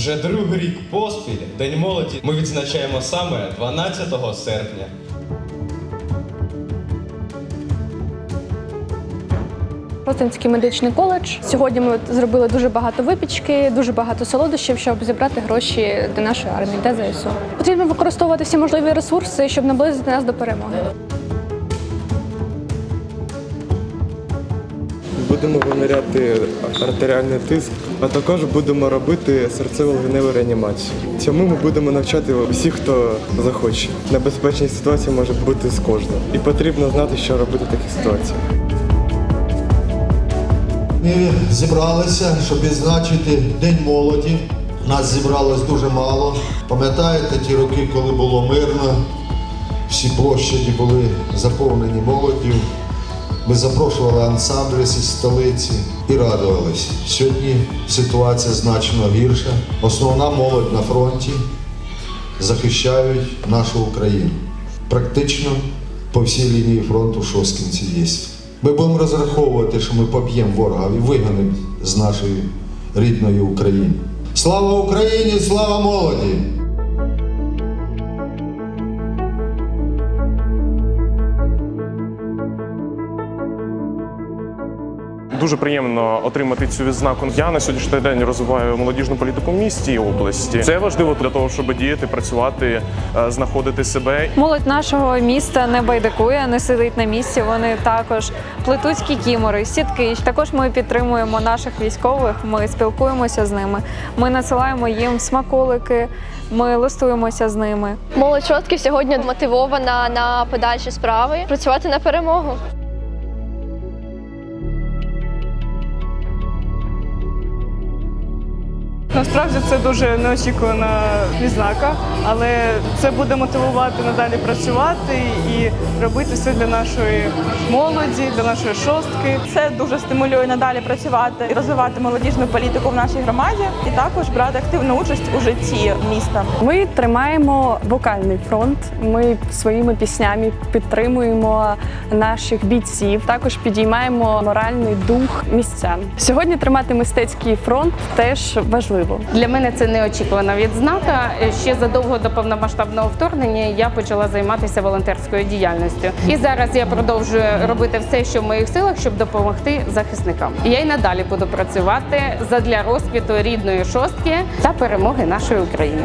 Вже другий рік поспіль День молоді ми відзначаємо саме 12 серпня. Ростинський медичний коледж. Сьогодні ми зробили дуже багато випічки, дуже багато солодощів, щоб зібрати гроші для нашої армії, для ЗСУ. Потрібно використовувати всі можливі ресурси, щоб наблизити нас до перемоги. Будемо виміряти артеріальний тиск, а також будемо робити серцево-легеневу реанімацію. Цьому ми будемо навчати всіх, хто захоче. Небезпечні ситуації можуть бути з кожним. І потрібно знати, що робити в таких ситуаціях. Ми зібралися, щоб відзначити День молоді. Нас зібралось дуже мало. Пам'ятаєте ті роки, коли було мирно, всі площаді були заповнені молоддю. Ми запрошували ансамблі зі столиці і радувалися. Сьогодні ситуація значно гірша. Основна молодь на фронті захищають нашу Україну. Практично по всій лінії фронту шосткінці є. Ми будемо розраховувати, що ми поб'ємо ворога і вигонимо з нашої рідної України. Слава Україні! Слава молоді! Дуже приємно отримати цю відзнаку. Я на сьогоднішній день розвиваю молодіжну політику в місті і області. Це важливо для того, щоб діяти, працювати, е, знаходити себе. Молодь нашого міста не байдикує, не сидить на місці. Вони також плетуть кікімори, сітки. Також ми підтримуємо наших військових. Ми спілкуємося з ними. Ми надсилаємо їм смаколики. Ми листуємося з ними. Молодь Шотків сьогодні мотивована на подальші справи, працювати на перемогу. Насправді це дуже неочікувана відзнака, але це буде мотивувати надалі працювати і робити все для нашої молоді, для нашої шостки. Це дуже стимулює надалі працювати і розвивати молодіжну політику в нашій громаді, і також брати активну участь у житті міста. Ми тримаємо вокальний фронт. Ми своїми піснями підтримуємо наших бійців. Також підіймаємо моральний дух містян. Сьогодні тримати мистецький фронт теж важливо. Для мене це неочікувана відзнака. Ще задовго до повномасштабного вторгнення я почала займатися волонтерською діяльністю. І зараз я продовжую робити все, що в моїх силах, щоб допомогти захисникам. Я й надалі буду працювати задля розквіту рідної шостки та перемоги нашої України.